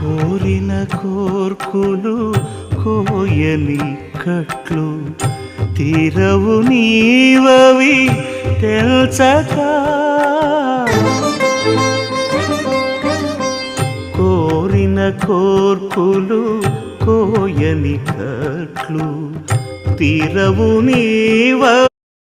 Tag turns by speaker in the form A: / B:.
A: కోరిన కోర్కులు కోయని కట్లు తీరవు నీవవి తెల్చక. కోరిన కోర్కులు కోయని కట్లు తీరవు నీవ